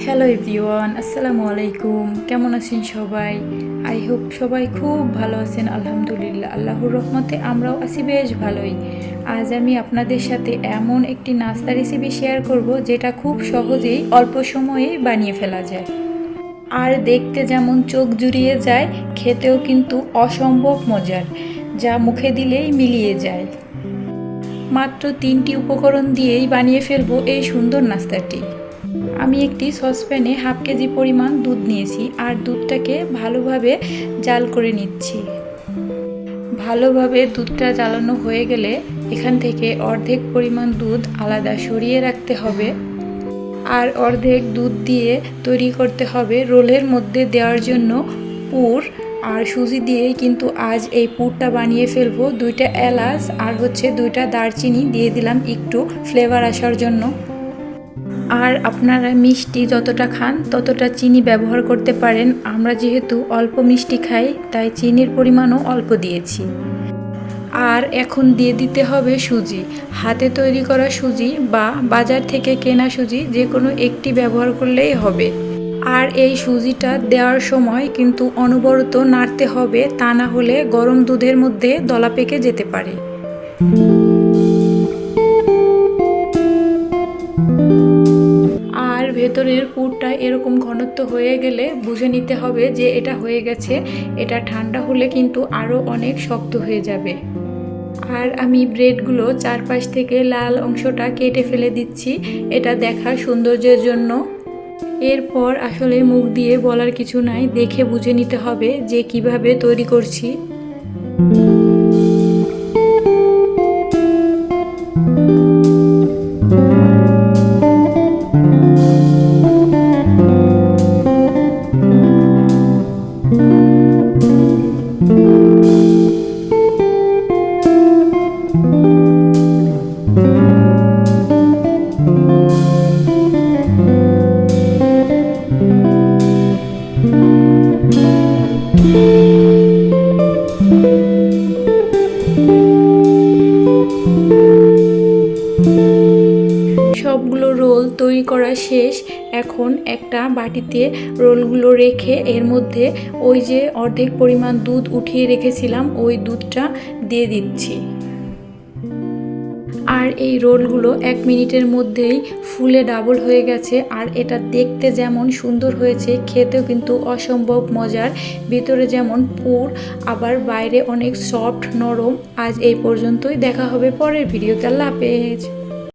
Hello everyone আসসালামু আলাইকুম কেমন আছেন সবাই? আই হোপ সবাই খুব ভালো আছেন, আলহামদুলিল্লাহ। আল্লাহর রহমতে আমরাও আছি বেশ ভালোই। আজ আমি আপনাদের সাথে এমন একটি নাস্তা রেসিপি শেয়ার করব, যেটা খুব সহজেই অল্প সময়ে বানিয়ে ফেলা যায়। আর দেখতে যেমন চোখ জুড়িয়ে যায়, খেতেও কিন্তু অসম্ভব মজার, যা মুখে দিলেই মিলিয়ে যায়। মাত্র তিনটি উপকরণ দিয়েই বানিয়ে ফেলব এই সুন্দর নাস্তাটি। আমি একটি সসপ্যানে হাফ কেজি পরিমাণ দুধ নিয়েছি আর দুধটাকে ভালোভাবে জাল করে নিচ্ছি। ভালোভাবে দুধটা জ্বালানো হয়ে গেলে এখান থেকে অর্ধেক পরিমাণ দুধ আলাদা সরিয়ে রাখতে হবে আর অর্ধেক দুধ দিয়ে তৈরি করতে হবে রোলের মধ্যে দেওয়ার জন্য পুর আর সুজি দিয়েই কিন্তু আজ এই পুরটা বানিয়ে ফেলব। দুইটা এলাচ আর হচ্ছে দুইটা দারচিনি দিয়ে দিলাম একটু ফ্লেভার আসার জন্য। আর আপনারা মিষ্টি যতটা খান, ততটা চিনি ব্যবহার করতে পারেন। আমরা যেহেতু অল্প মিষ্টি খাই, তাই চিনির পরিমাণও অল্প দিয়েছি। আর এখন দিয়ে দিতে হবে সুজি। হাতে তৈরি করা সুজি বা বাজার থেকে কেনা সুজি যে কোনো একটি ব্যবহার করলেই হবে। আর এই সুজিটা দেওয়ার সময় কিন্তু অনবরত নাড়তে হবে, তা না হলে গরম দুধের মধ্যে দলা পেকে যেতে পারে। ভেতরের পুরটা এরকম ঘনত্ব হয়ে গেলে বুঝে নিতে হবে যে এটা হয়ে গেছে। এটা ঠান্ডা হলে কিন্তু আরও অনেক শক্ত হয়ে যাবে। আর আমি ব্রেডগুলো চারপাশ থেকে লাল অংশটা কেটে ফেলে দিচ্ছি। এটা দেখার সৌন্দর্যের জন্য। এরপর আসলে মুখ দিয়ে বলার কিছু নাই। দেখে বুঝে নিতে হবে যে কীভাবে তৈরি করছি। সবগুলো রোল তৈরি করা শেষ। এখন একটা বাটিতে রোলগুলো রেখে এর মধ্যে ওই যে অর্ধেক পরিমাণ দুধ উঠিয়ে রেখেছিলাম, ওই দুধটা দিয়ে দিচ্ছি। আর এই রোলগুলো এক মিনিটের মধ্যেই ফুলে ডাবল হয়ে গেছে, আর এটা দেখতে যেমন সুন্দর হয়েছে, খেতেও কিন্তু অসম্ভব মজার। ভিতরে যেমন পুর, আবার বাইরে অনেক সফট নরম। আজ এই পর্যন্তই, দেখা হবে পরের ভিডিওতে। আল্লাহ হাফেজ।